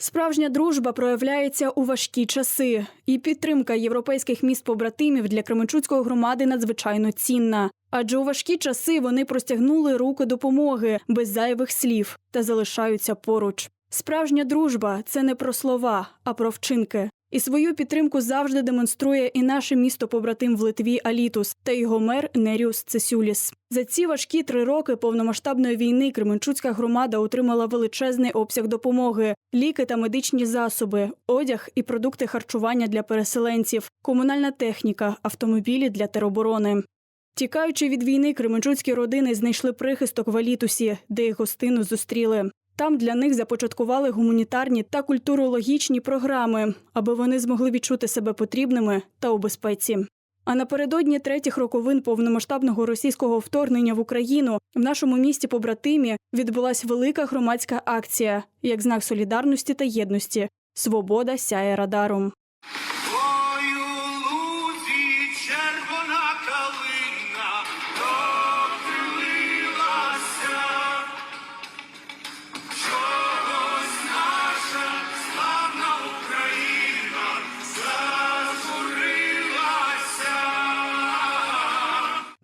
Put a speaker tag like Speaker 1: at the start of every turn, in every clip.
Speaker 1: Справжня дружба проявляється у важкі часи, і підтримка європейських міст побратимів для Кременчуцької громади надзвичайно цінна. Адже у важкі часи вони простягнули руку допомоги без зайвих слів та залишаються поруч. Справжня дружба це не про слова, а про вчинки. І свою підтримку завжди демонструє і наше місто побратим в Литві Алітус та його мер Неріус Цесюліс. За ці важкі три роки повномасштабної війни Кременчуцька громада отримала величезний обсяг допомоги: ліки та медичні засоби, одяг і продукти харчування для переселенців, комунальна техніка, автомобілі для тероборони. Тікаючи від війни, кременчуцькі родини знайшли прихисток в Алітусі, де їх гостину зустріли. Там для них започаткували гуманітарні та культурологічні програми, аби вони змогли відчути себе потрібними та у безпеці. А напередодні третіх роковин повномасштабного російського вторгнення в Україну в нашому місті побратимі відбулась велика громадська акція як знак солідарності та єдності. Свобода сяє радаром.
Speaker 2: Ой, у лузі червона калина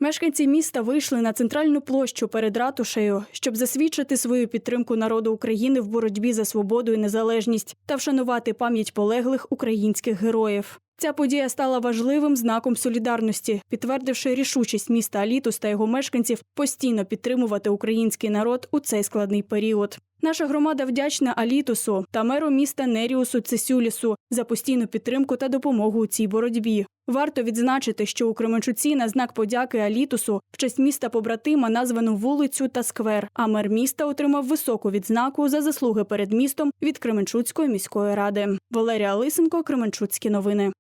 Speaker 1: Мешканці міста вийшли на центральну площу перед ратушею, щоб засвідчити свою підтримку народу України в боротьбі за свободу і незалежність та вшанувати пам'ять полеглих українських героїв. Ця подія стала важливим знаком солідарності, підтвердивши рішучість міста Алітус та його мешканців постійно підтримувати український народ у цей складний період. Наша громада вдячна Алітусу та меру міста Неріусу Цесюлісу за постійну підтримку та допомогу у цій боротьбі. Варто відзначити, що у Кременчуці на знак подяки Алітусу в честь міста побратима названо вулицю та сквер. А мер міста отримав високу відзнаку за заслуги перед містом від Кременчуцької міської ради. Валерія Лисенко, Кременчуцькі новини.